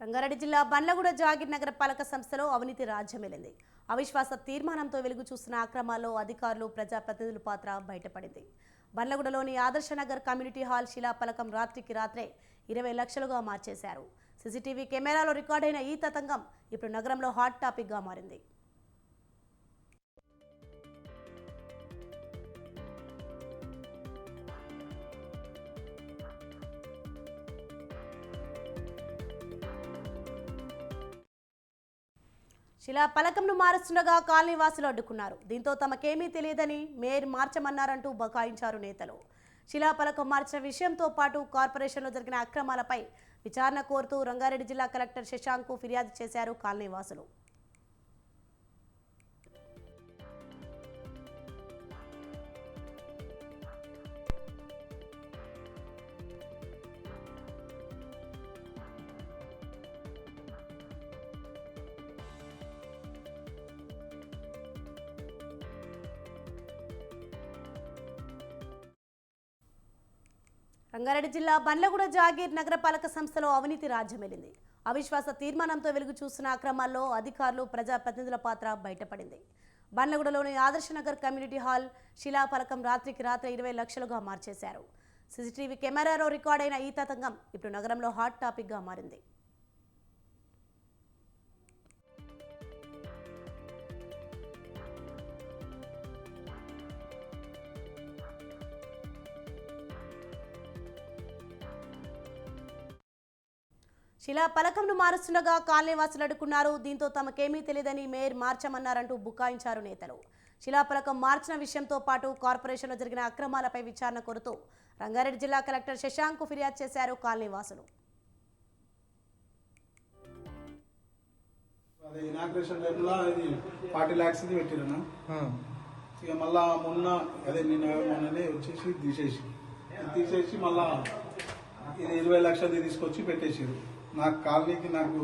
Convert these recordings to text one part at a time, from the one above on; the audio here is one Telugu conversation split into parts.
రంగారెడ్డి జిల్లా బండ్లగూడ జాగిర్ నగర పాలక సంస్థలో అవినీతి రాజ్యమేలింది. అవిశ్వాస తీర్మానంతో వెలుగు చూసిన అక్రమాల్లో అధికారులు ప్రజాప్రతినిధుల పాత్ర బయటపడింది. బండ్లగూడలోని ఆదర్శ నగర్ కమ్యూనిటీ హాల్ శిలాఫలకం రాత్రికి రాత్రే ఇరవై లక్షలుగా మార్చేశారు. సీసీటీవీ కెమెరాలో రికార్డైన ఈ తతంగం ఇప్పుడు నగరంలో హాట్ టాపిక్గా మారింది. శిలా పలకంను మారుస్తుండగా కాలనీవాసులు అడ్డుకున్నారు. దీంతో తమకేమీ తెలియదని మేయర్ మార్చమన్నారంటూ బకాయించారు నేతలు. శిలా పలకం మార్చిన విషయంతో పాటు కార్పొరేషన్లో జరిగిన అక్రమాలపై విచారణ కోరుతూ రంగారెడ్డి జిల్లా కలెక్టర్ శశాంక్ ఫిర్యాదు చేశారు కాలనీవాసులు. రంగారెడ్డి జిల్లా బండ్లగూడ జాగీర్ నగరపాలక సంస్థలో అవినీతి రాజ్యమేలింది. అవిశ్వాస తీర్మానంతో వెలుగు చూసిన అక్రమాల్లో అధికారులు ప్రజాప్రతినిధుల పాత్ర బయటపడింది. బండ్లగూడలోని ఆదర్శ నగర్ కమ్యూనిటీ హాల్ శిలాఫలకం రాత్రికి రాత్రి ఇరవై లక్షలుగా మార్చేశారు. సీసీటీవీ కెమెరాలో రికార్డైన ఈ తతంగం ఇప్పుడు నగరంలో హాట్ టాపిక్గా మారింది. శిలా పలకంను మారుస్తుండగా కాలనీవాసులు అడ్డుకున్నారు. దీంతో తమకేమీ తెలియదని మేయర్ మార్చమన్నారంటూ బుకాయించారు నేతలు. శిలాపలకం మార్చిన విషయంతో పాటు కార్పొరేషన్లో జరిగిన అక్రమాలపై విచారణ కోరుతూ రంగారెడ్డి జిల్లా కలెక్టర్ శశాంక్ ఫిర్యాదు చేశారు కాలనీవాసులు. అదే ఇనాగ్రేషన్ టైంలో అది ఫార్టీ ల్యాక్స్ ఇది పెట్టిరన్న ఇక మళ్ళా మొన్న అదే నిన్న మొన్ననే వచ్చేసి తీసేసి. తీసేసి మళ్ళా ఇది ఇరవై లక్షలు తీసుకొచ్చి పెట్టేసారు నాకు కాలనీకి నాకు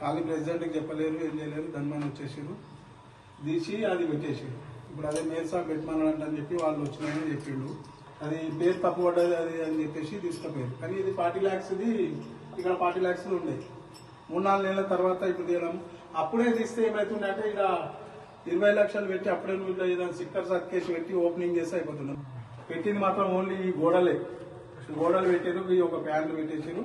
కాలనీ ప్రెసిడెంట్కి చెప్పలేరు ఏం చేయలేరు ధన్మని వచ్చేసారు తీసి అది పెట్టేసారు ఇప్పుడు అదే మేర్సా పెట్టమన్నాడు అని చెప్పి వాళ్ళు వచ్చినాయని చెప్పిండు. అది పేరు తప్పు పడ్డది అది అని చెప్పేసి తీసుకుపోయారు. కానీ ఇది ఫార్టీ ల్యాక్స్ది ఇక్కడ ఫార్టీ ల్యాక్స్ ఉన్నాయి మూడు నాలుగు నెలల తర్వాత ఇప్పుడు తీయడం. అప్పుడే తీస్తే ఏమవుతుండే అంటే ఇక్కడ ఇరవై లక్షలు పెట్టి అప్పుడే నువ్వు ఇట్లా ఏదైనా పెట్టి ఓపెనింగ్ చేస్తే అయిపోతున్నాం పెట్టింది మాత్రం ఓన్లీ ఈ గోడలే. గోడలు పెట్టారు ఈ ఒక ప్యాన్లు పెట్టేసారు